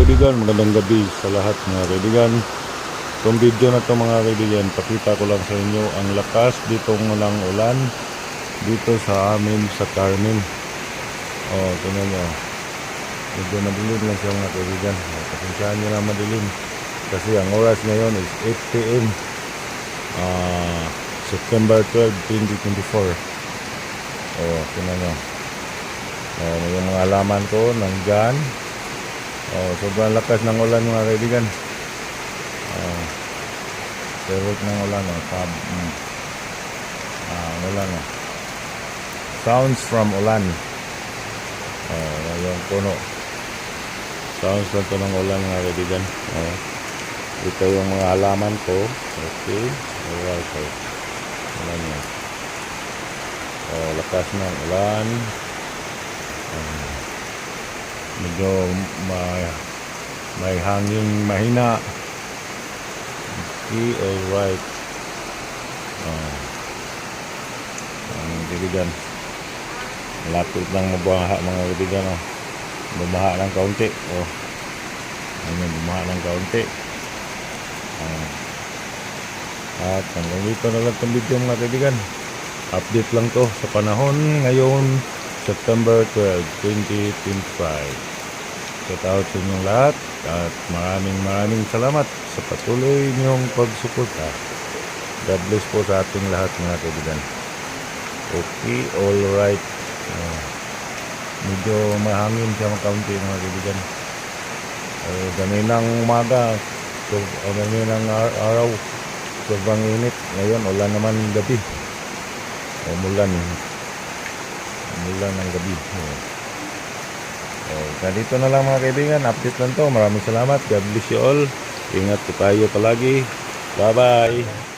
kaibigan, magandang gabi sa lahat mga kaibigan. Itong video na to mga kaibigan, pakita ko lang sa inyo ang lakas ditong walang ulan dito sa amin sa Carmen. Oh, tingnan nyo. Medyo madilim lang siya mga kaibigan. Pasensyahan nyo na madilim. Kasi ang oras ngayon is 8 p.m. Ah, September 12, 2024. Oh, tingnan nyo. Oh, yung mga halaman ko nandyan. Oh, sobrang lakas ng ulan mga kaibigan. Oh, Terot ng ulan. Oh, sab mm. Ah, ulan. Oh. Sounds from ulan. Oh, yung puno. Sounds lang to ng ulan mga kaibigan. Oh. Ito yung mga halaman ko. Okay. Alright. So, ulan yan. Oh, lakas ng ulan. Medyo may, may hangin mahina. Okay, alright. Ah, ang kaibigan. Malapit lang mabaha mga kaibigan. Oh. Bumaha ng kaunti. Oh. Ayun, bumaha ng kaunti. Ah. At hanggang dito na lang itong video mga kaibigan. Update lang to sa panahon ngayon September 12, 2025. Shout out sa inyong lahat at maraming maraming salamat sa patuloy niyong pagsuporta. God bless po sa ating lahat mga kaibigan. Okay, alright. Uh, medyo mahangin siya mga kaunti mga kaibigan. Uh, ganinang umaga, so, uh, ganinang ar- araw, sobrang init. Ngayon, ulan naman gabi. O mulan. Mulan ng gabi. Oh, dito na lang mga kaibigan. Update lang to. Maraming salamat. God bless you all. Ingat po tayo palagi. Bye-bye.